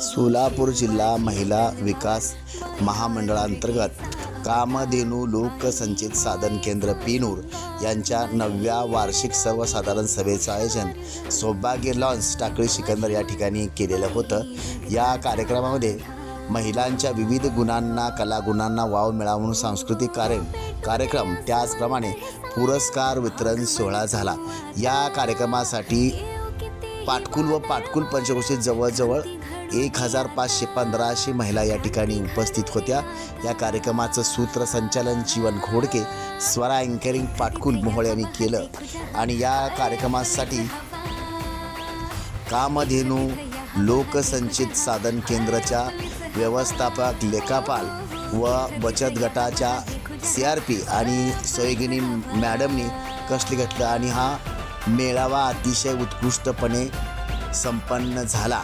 सोलापूर जिल्हा महिला विकास महामंडळांतर्गत कामधेनू लोकसंचित साधन केंद्र पिनूर यांच्या नवव्या वार्षिक सर्वसाधारण सभेचं आयोजन सौभाग्य लॉन्स टाकळी सिकंदर या ठिकाणी केलेलं होतं. या कार्यक्रमामध्ये महिलांच्या विविध गुणांना कलागुणांना वाव मिळावा म्हणून सांस्कृतिक कार्य कार्यक्रम त्याचप्रमाणे पुरस्कार वितरण सोहळा झाला. या कार्यक्रमासाठी पाटकुल व पाटकुल पंचक्रोशीत जवळजवळ एक हजार पाचशे पंधराशे महिला या ठिकाणी उपस्थित होत्या. या कार्यक्रमाचं सूत्रसंचालन जीवन घोडके स्वरा अँकरिंग पाटकुल मोहोळ यांनी केलं. आणि या कार्यक्रमासाठी कामधेनू लोकसंचित साधन केंद्राच्या व्यवस्थापक लेखापाल व बचत गटाच्या सी आर पी आणि सोयगिनी मॅडमनी कष्ट घेतलं. आणि हा मेळावा अतिशय उत्कृष्टपणे संपन्न झाला.